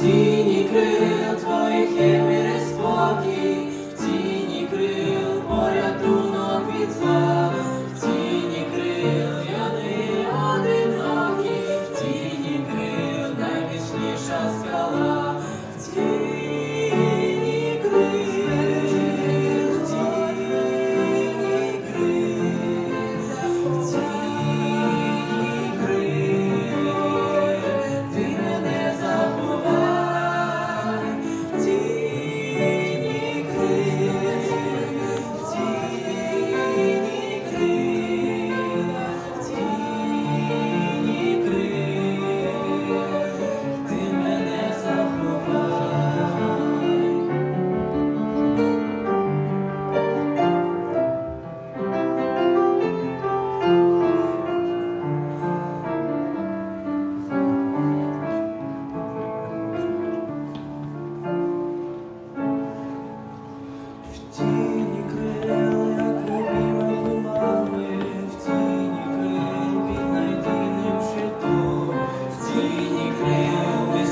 Синий крил твоих я мире спокій.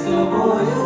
тобою.